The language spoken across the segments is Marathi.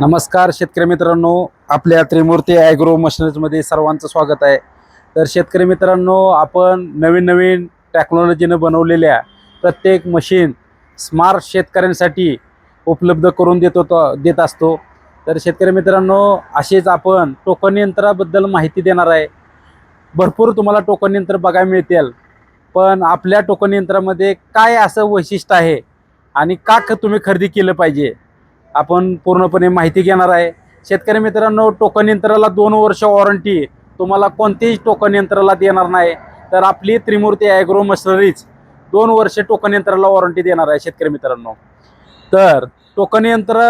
नमस्कार शेतकरी मित्रांनो आपल्या त्रिमूर्ती ॲग्रो मशनरीजमध्ये सर्वांचं स्वागत आहे. तर शेतकरी मित्रांनो आपण नवीन नवीन टेक्नॉलॉजीनं बनवलेल्या प्रत्येक मशीन स्मार्ट शेतकऱ्यांसाठी उपलब्ध करून देत होतो देत असतो. तर शेतकरी मित्रांनो असेच आपण टोकन यंत्राबद्दल माहिती देणार आहे. भरपूर तुम्हाला टोकन यंत्र बघायला मिळतील पण आपल्या टोकन यंत्रामध्ये काय असं वैशिष्ट्य आहे आणि का तुम्ही खरेदी केलं पाहिजे? आपण पूर्णपणे माहिती घेणार आहे. शेतकरी मित्रांनो टोकन यंत्राला दोन वर्ष वॉरंटी तुम्हाला कोणतेही टोकन यंत्राला देणार नाही. तर आपली त्रिमूर्ती ॲग्रो मशनरीज दोन वर्ष टोकन यंत्राला वॉरंटी देणार आहे शेतकरी मित्रांनो. तर टोकन यंत्र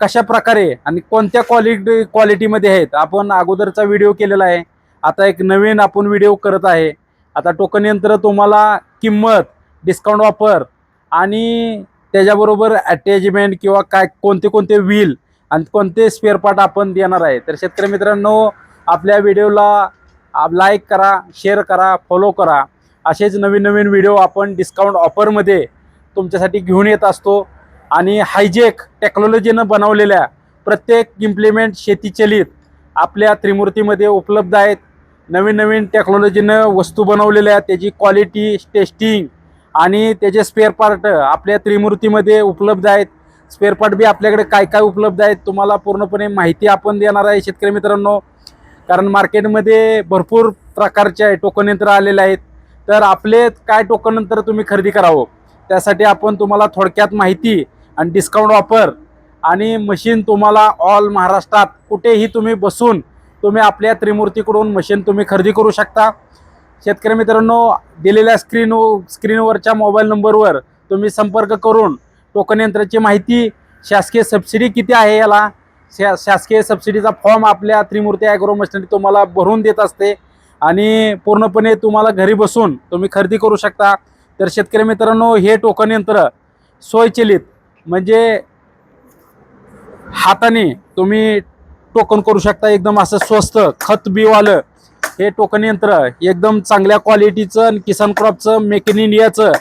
कशा प्रकारे आणि कोणत्या क्वालिटी क्वालिटीमध्ये आहेत आपण अगोदरचा व्हिडिओ केलेला आहे. आता एक नवीन आपण व्हिडिओ करत आहे. आता टोकन यंत्र तुम्हाला किंमत डिस्काउंट ऑफर आणि त्याच्याबरोबर अटॅचमेंट किंवा काय कोणते कोणते व्हील आणि कोणते स्पेअर पार्ट आपण देणार आहे. तर शेतकरी मित्रांनो आपल्या व्हिडिओला लाईक करा शेअर करा फॉलो करा. असेच नवीन नवीन व्हिडिओ आपण डिस्काउंट ऑफरमध्ये तुमच्यासाठी घेऊन येत असतो. आणि हायजेक टेक्नॉलॉजीनं बनवलेल्या प्रत्येक इम्प्लिमेंट शेतीचलित आपल्या त्रिमूर्तीमध्ये उपलब्ध आहेत. नवीन नवीन टेक्नॉलॉजीनं वस्तू बनवलेल्या त्याची क्वालिटी टेस्टिंग आणि त्याचे स्पेअर पार्ट आपल्या त्रिमूर्तीमध्ये उपलब्ध आहेत. स्पेअर पार्ट बी आपल्याकडे काय काय उपलब्ध आहेत तुम्हाला पूर्णपणे माहिती आपण देणार आहे शेतकरी मित्रांनो. कारण मार्केटमध्ये भरपूर प्रकारचे टोकन यंत्र आलेले आहेत. तर आपले काय टोकन यंत्र तुम्ही खरेदी करावं त्यासाठी आपण तुम्हाला थोडक्यात माहिती आणि डिस्काउंट ऑफर आणि मशीन तुम्हाला ऑल महाराष्ट्रात कुठेही तुम्ही बसून तुम्ही आपल्या त्रिमूर्तीकडून मशीन तुम्ही खरेदी करू शकता. शेतकरी मित्रांनो दिलेल्या स्क्रीन स्क्रीनवरच्या मोबाईल नंबरवर तुम्ही संपर्क करून टोकन यंत्राची माहिती शासकीय सबसिडी किती आहे याला शा शासकीय सबसिडीचा फॉर्म आपल्या त्रिमूर्ती ॲग्रो मशनरी तुम्हाला भरून देत असते आणि पूर्णपणे तुम्हाला घरी बसून तुम्ही खरेदी करू शकता. तर शेतकरी मित्रांनो हे टोकन यंत्र स्वयंचलित म्हणजे हाताने तुम्ही टोकन करू शकता. एकदम असं स्वस्त खत बीवालं हे टोकन यंत्र एकदम चांगल्या क्वालिटीचं आणि किसान क्रॉपचं मेक इन इंडियाचं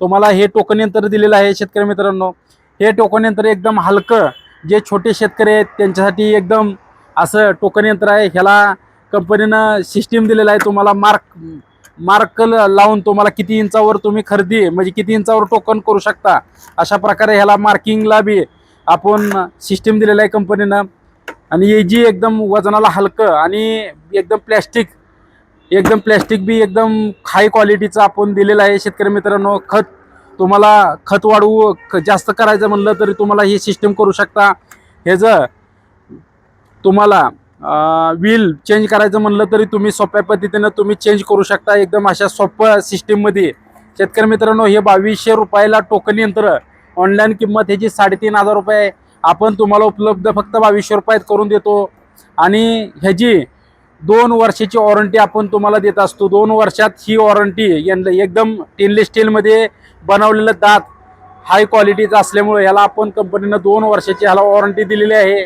तुम्हाला हे टोकन यंत्र दिलेलं आहे शेतकरी मित्रांनो. हे टोकन यंत्र एकदम हलकं जे छोटे शेतकरी आहेत त्यांच्यासाठी एकदम असं टोकन यंत्र आहे. ह्याला कंपनीनं सिस्टीम दिलेलं आहे. तुम्हाला मार्क मार्क लावून तुम्हाला किती इंचावर तुम्ही खरेदी म्हणजे किती इंचावर टोकन करू शकता अशा प्रकारे ह्याला मार्किंगला बी आपण सिस्टीम दिलेलं आहे कंपनीनं आणि हे जी एकदम वजनाला हलकं आणि एकदम प्लॅस्टिक एकदम प्लॅस्टिक बी एकदम हाय क्वालिटीचं आपण दिलेलं आहे शेतकरी मित्रांनो. खत तुम्हाला खत वाढवू जास्त करायचं म्हणलं तरी तुम्हाला ही सिस्टीम करू शकता. ह्याचं तुम्हाला व्हील चेंज करायचं म्हणलं तरी तुम्ही सोप्या पद्धतीनं तुम्ही चेंज करू शकता. एकदम अशा सोप्या सिस्टीममध्ये शेतकरी मित्रांनो हे बावीसशे रुपयाला टोकन यंत्र ऑनलाईन किंमत ह्याची साडेतीन हजार रुपये आहे. आपण तुम्हाला उपलब्ध फक्त बावीसशे रुपयात करून देतो. आणि ह्याची दोन वर्षाची वॉरंटी आपण तुम्हाला देत असतो दोन वर्षात ही वॉरंटी एकदम स्टेनलेस स्टीलमध्ये बनवलेलं दात हाय क्वालिटीचं असल्यामुळे ह्याला आपण कंपनीनं दोन वर्षाची ह्याला वॉरंटी दिलेली आहे.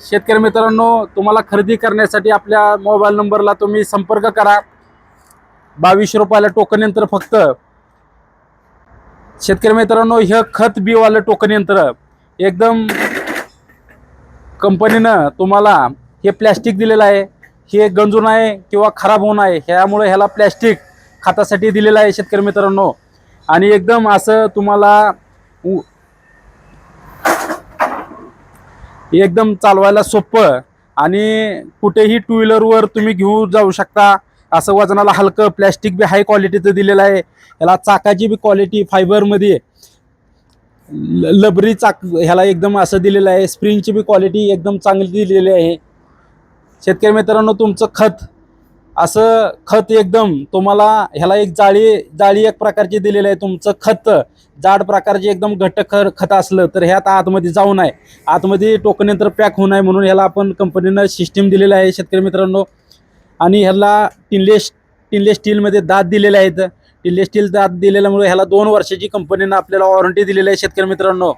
शेतकरी मित्रांनो तुम्हाला खरेदी करण्यासाठी आपल्या मोबाईल नंबरला तुम्ही संपर्क करा. बावीसशे रुपयाला टोकन यंत्र फक्त. शेतकरी मित्रांनो हे खत बीवालं टोकन यंत्र एकदम कंपनीनं तुम्हाला हे प्लॅस्टिक दिलेलं आहे. हे गंजून आहे किंवा खराब होऊन आहे ह्यामुळे ह्याला प्लॅस्टिक खतासाठी दिलेलं आहे शेतकरी मित्रांनो. आणि एकदम असं तुम्हाला उ- एकदम चालवायला सोपं आणि कुठेही टू व्हीलरवर तुम्ही घेऊन जाऊ शकता. असं वजनाला हलकं प्लॅस्टिक बी हाय क्वालिटीचं दिलेलं आहे. याला चाकाची बी क्वालिटी फायबरमध्ये लबरी चाक ह्याला एकदम असं दिलेलं आहे. स्प्रिंगची बी क्वालिटी एकदम चांगली दिलेली आहे. शेतकरी मित्रांनो तुमचं खत असं खत एकदम तुम्हाला ह्याला एक जाळी जाळी एक प्रकारची दिलेली आहे. तुमचं खत जाड प्रकारचे एकदम घट्ट ख खत असलं तर ह्यात आतमध्ये जाऊ नये. आतमध्ये टोकन पॅक होऊ नये म्हणून ह्याला आपण कंपनीनं सिस्टीम दिलेलं आहे शेतकरी मित्रांनो. आणि ह्याला टिनलेस टिनलेस स्टीलमध्ये दात दिलेले आहेत. टिनलेस स्टील दात दिलेल्यामुळे ह्याला दोन वर्षाची कंपनीनं आपल्याला वॉरंटी दिलेली आहे शेतकरी मित्रांनो.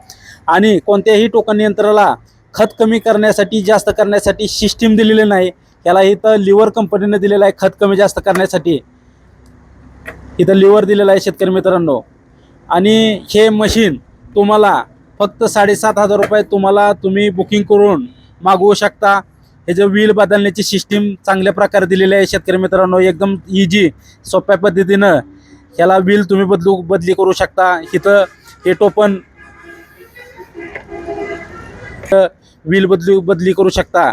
आणि कोणत्याही टोकन यंत्राला खत कमी करण्यासाठी जास्त करण्यासाठी सिस्टीम दिलेली नाही. ह्याला इथं लिव्हर कंपनीनं दिलेलं आहे खत कमी जास्त करण्यासाठी. इथं लिव्हर दिलेलं आहे शेतकरी मित्रांनो. आणि हे मशीन तुम्हाला फक्त साडेसात हजार रुपये तुम्हाला तुम्ही बुकिंग करून मागवू शकता. हे जे व्हील बदलण्याची सिस्टीम चांगल्या प्रकारे दिलेली आहे. शेतकरी मित्रांनो एकदम इजी सोप्या पद्धतीनं ह्याला व्हील तुम्ही बदलू बदली करू शकता. इथं हे टोपन व्हील बदलू बदली करू शकता.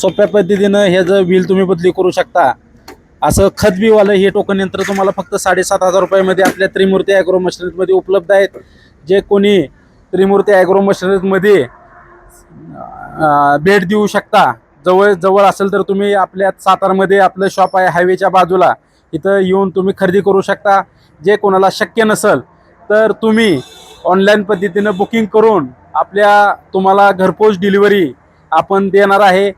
सोप्या पद्धतीनं ह्याचं व्हील तुम्ही बदली करू शकता. असं खतबीवालं हे टोकन यंत्र तुम्हाला फक्त साडेसात हजार रुपयामध्ये आपल्या त्रिमूर्ती ॲग्रो मशनरीमध्ये उपलब्ध आहेत. जे कोणी त्रिमूर्ती ॲग्रो मशनरीमध्ये भेट देऊ शकता. जवळ जवळ असेल तर तुम्ही आपल्या सातारमध्ये आपलं शॉप आहे हायवेच्या बाजूला. इथं येऊन तुम्ही खरेदी करू शकता. जे कोणाला शक्य नसेल तर तुम्ही ऑनलाईन पद्धतीनं बुकिंग करून आपल्या तुम्हाला घरपोच डिलिव्हरी आपण देणार आहे.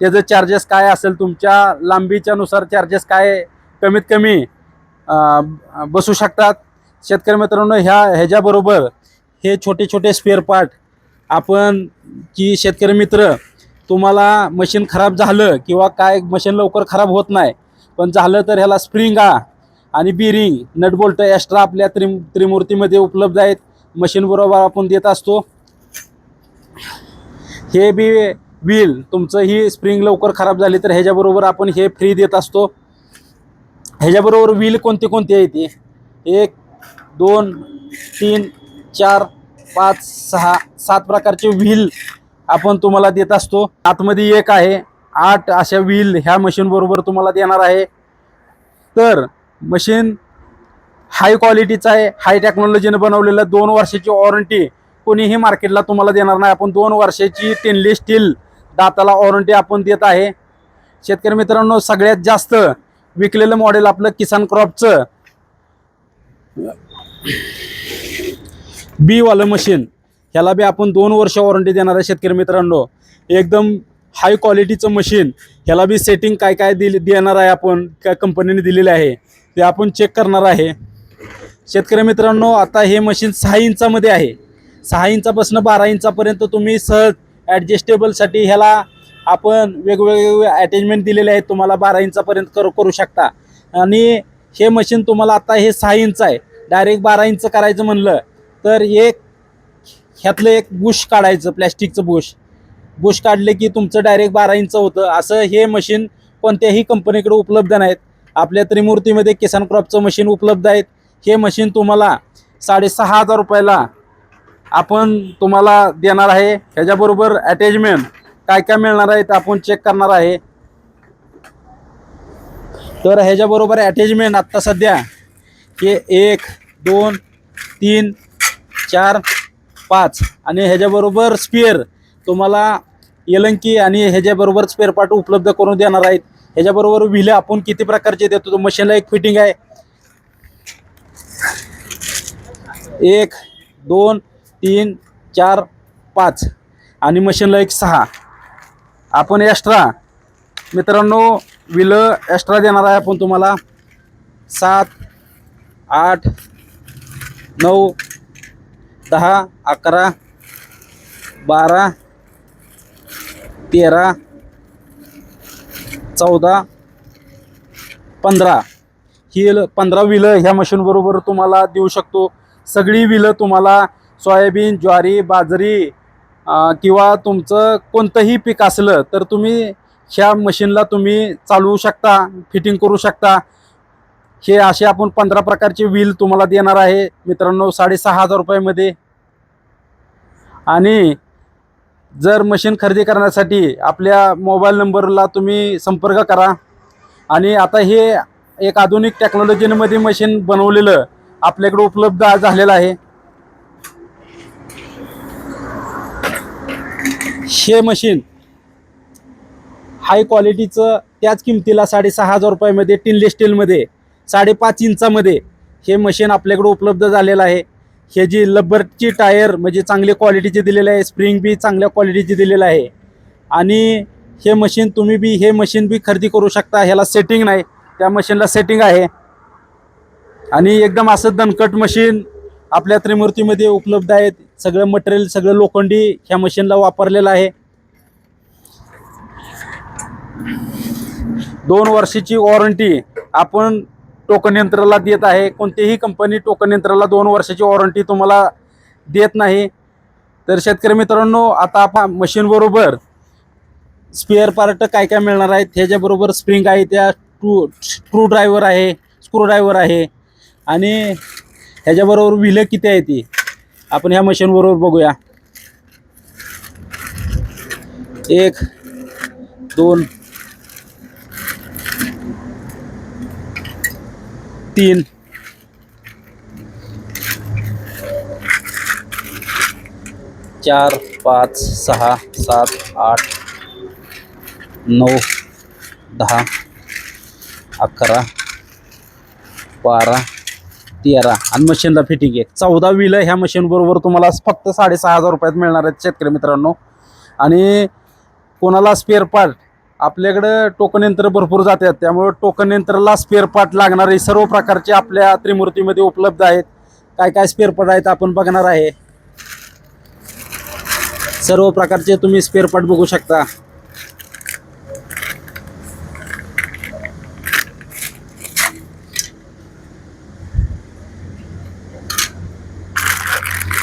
त्याचं चार्जेस काय असेल तुमच्या लांबीच्यानुसार चार्जेस काय कमीत कमी बसू शकतात. शेतकरी मित्रांनो ह्या ह्याच्याबरोबर हे छोटे छोटे स्पेअर पार्ट आपण की शेतकरी मित्र तुम्हाला मशीन खराब झालं किंवा काय मशीन लवकर खराब होत नाही पण झालं तर ह्याला स्प्रिंगा आणि बिरिंग नटबोल्ट एक्स्ट्रा आपल्या त्रिम त्रिमूर्तीमध्ये उपलब्ध आहेत. मशीनबरोबर आपण देत असतो. हे बी व्हील तुमचं ही स्प्रिंग लवकर खराब झाली तर ह्याच्याबरोबर आपण हे फ्री देत असतो. ह्याच्याबरोबर व्हील कोणते कोणते आहे ते? एक दोन तीन चार पाच सहा सात प्रकारचे व्हील आपण तुम्हाला देत असतो. आतमध्ये एक आहे आठ अशा व्हील ह्या मशीनबरोबर तुम्हाला देणार आहे. तर मशीन हाय क्वालिटीचं आहे हाय टेक्नॉलॉजीने बनवलेलं दोन वर्षाची वॉरंटी कोणीही मार्केटला तुम्हाला देणार नाही. आपण दोन वर्षाची टेनलेस स्टील दाताला वॉरंटी आपण देत आहे. शेतकरी मित्रांनो सगळ्यात जास्त विकलेलं मॉडेल आपलं किसान क्रॉपचं. बीवालं मशीन ह्याला बी आपण दोन वर्ष वॉरंटी देणार आहे शेतकरी मित्रांनो. एकदम हाय क्वालिटीचं मशीन ह्याला बी सेटिंग काय काय दिली देणार आहे आपण काय कंपनीने दिलेलं आहे. ते आपण चेक करणार आहे. शेतकरी मित्रांनो आता हे मशीन सहा इंचामध्ये आहे. सहा इंचापासून बारा इंचापर्यंत तुम्ही सहज ॲडजस्टेबलसाठी ह्याला आपण वेगवेगळे अटॅचमेंट दिलेले आहेत. तुम्हाला बारा इंचापर्यंत करू करू शकता. आणि हे मशीन तुम्हाला आता हे सहा इंच आहे. डायरेक्ट बारा इंच करायचं म्हणलं तर एक ह्यातलं एक बुश काढायचं प्लॅस्टिकचं बुश. बुश काढले की तुमचं डायरेक्ट बारा इंच होतं. असं हे मशीन कोणत्याही कंपनीकडे उपलब्ध नाहीत. आपल्या त्रिमूर्तीमध्ये किसान क्रॉपचं मशीन उपलब्ध आहेत. हे मशीन तुम्हाला साडेसहा हजार रुपयाला आपण तुम्हाला देणार आहे. ह्याच्याबरोबर अटॅचमेंट काय काय मिळणार आहे ते आपण चेक करणार आहे. तर ह्याच्याबरोबर अटॅचमेंट आत्ता सध्या हे एक दोन तीन चार पाच आणि ह्याच्याबरोबर स्पेअर तुम्हाला येलंकी आणि ह्याच्याबरोबर स्पेअर पार्ट उपलब्ध करून देणार आहेत. ह्याच्याबरोबर विले आपण किती प्रकारचे देतो? तो मशीनला एक फिटिंग आहे. एक दोन तीन चार पाच आणि मशीनला एक सहा. आपण एक्स्ट्रा मित्रांनो विलं एक्स्ट्रा देणार आहे आपण तुम्हाला सात आठ नऊ दहा अकरा बारा तेरा चौदा पंधरा. ही ल- पंधरा विलं ह्या मशीनबरोबर तुम्हाला देऊ शकतो. सगळी विलं तुम्हाला सोयाबीन ज्वारी बाजरी किंवा तुमचं कोणतंही पीक असलं तर तुम्ही ह्या मशीनला तुम्ही चालवू शकता फिटिंग करू शकता. हे असे आपण पंधरा प्रकारचे व्हील तुम्हाला देणार आहे. मित्रांनो साडेसहा हजार रुपयामध्ये. आणि जर मशीन खरेदी करण्यासाठी आपल्या मोबाईल नंबरला तुम्ही संपर्क करा. आणि आता हे एक आधुनिक टेक्नॉलॉजीमध्ये मशीन बनवलेलं आपल्याकडे उपलब्ध झालेलं आहे. हे मशीन हाय क्वालिटीचं त्याच किमतीला साडेसहा हजार रुपयामध्ये टिनले स्टीलमध्ये साडेपाच इंचामध्ये हे मशीन आपल्याकडे उपलब्ध झालेलं आहे. हे जी लब्बरची टायर म्हणजे चांगल्या क्वालिटीचे दिलेले आहे स्प्रिंग बी चांगल्या क्वालिटीचे दिलेलं आहे. आणि हे मशीन तुम्ही बी हे मशीन बी खरेदी करू शकता. ह्याला सेटिंग नाही. त्या मशीनला सेटिंग आहे. आणि एकदम असं दणकट मशीन आपल्या त्रिमूर्तीमध्ये उपलब्ध आहेत. सगळं मटेरियल सगळं लोखंडी ह्या मशीनला वापरलेलं आहे. दोन वर्षाची वॉरंटी आपण टोकन यंत्राला देत आहे. कोणतीही कंपनी टोकन यंत्राला दोन वर्षाची वॉरंटी तुम्हाला देत नाही. तर शेतकरी मित्रांनो आता आपण मशीनबरोबर स्पेअर पार्ट काय काय मिळणार आहेत ह्याच्याबरोबर स्प्रिंग आहे त्या टू स्क्रू ड्रायव्हर आहे स्क्रू ड्रायव्हर आहे. आणि ह्याच्याबरोबर विलं किती आहे ती? आपण ह्या मशीनबरोबर बघूया. एक दोन तीन. चार पाच सहा सात आठ नऊ दहा अकरा बारा तेरा. आणि मशीनला फिटिंग आहे. चौदा विलं ह्या मशीनबरोबर तुम्हाला फक्त साडेसहा हजार रुपयात मिळणार आहेत शेतकरी मित्रांनो. आणि कोणाला स्पेअर पार्ट आपल्याकडं टोकन यंत्र भरपूर जातात. त्यामुळे टोकन यंत्राला स्पेअर पार्ट लागणारे सर्व प्रकारचे आपल्या त्रिमूर्तीमध्ये उपलब्ध आहेत. काय काय स्पेअर पार्ट आहेत आपण बघणार आहे. सर्व प्रकारचे तुम्ही स्पेअर पार्ट बघू शकता.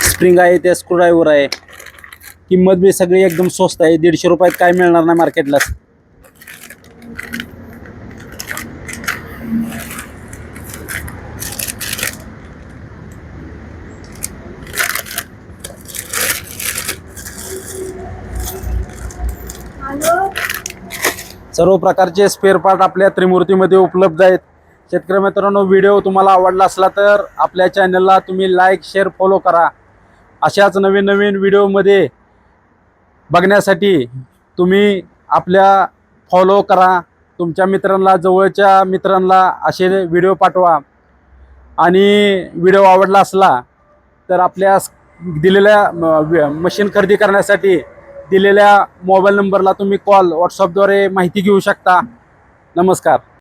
स्प्रिंग आहे त्या स्क्रूड्रायव्हर आहे. किंमत बी सगळी एकदम स्वस्त आहे. दीडशे रुपयात काय मिळणार नाही मार्केटला सर्व प्रकारचे स्पेअर पार्ट आपल्या त्रिमूर्तीमध्ये उपलब्ध आहेत. शेतकरी मित्रांनो व्हिडिओ तुम्हाला आवडला असला तर आपल्या चॅनलला तुम्ही लाईक शेअर फॉलो करा. अशाच नवीन नवीन व्हिडिओमध्ये बघण्यासाठी तुम्ही आपल्या फॉलो करा. तुमच्या मित्रांना जवळच्या मित्रांना असे व्हिडिओ पाठवा. आणि व्हिडिओ आवडला असला तर आपल्या दिलेल्या म- मशीन खरेदी करण्यासाठी दिलेल्या मोबाईल नंबरला तुम्ही कॉल व्हॉट्सअपद्वारे माहिती घेऊ शकता. नमस्कार.